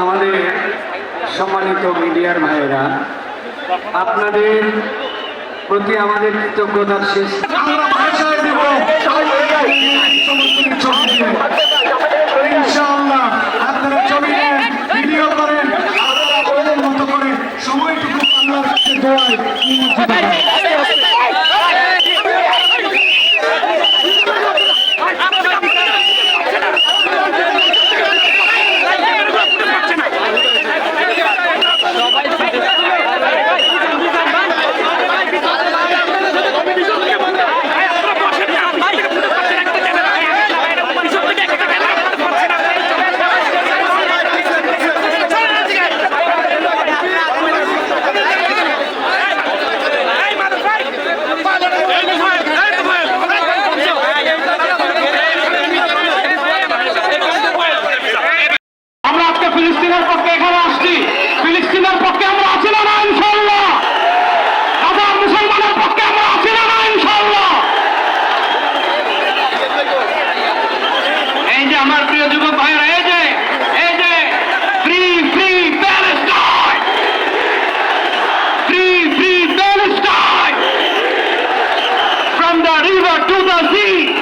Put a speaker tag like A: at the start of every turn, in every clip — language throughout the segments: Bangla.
A: আমাদের সম্মানিত মিডিয়ার ভাইয়েরা আপনাদের প্রতি আমাদের কৃতজ্ঞতার শেষ
B: river to the sea.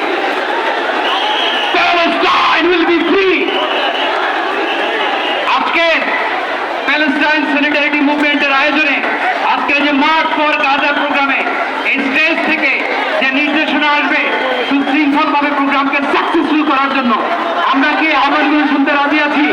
B: Palestine will be free. আজকে প্যালেস্টাইন সলিডারিটি মুভমেন্টের আয়োজনে আজকে যে মার্চ ফর গাজা প্রোগ্রামে এই স্টেজ থেকে যে নির্দেশনা আসবে, সুশৃঙ্খলভাবে প্রোগ্রামকে সাকসেসফুল করার জন্য আমরা কি আহ্বানগুলো শুনতে রাজি আছি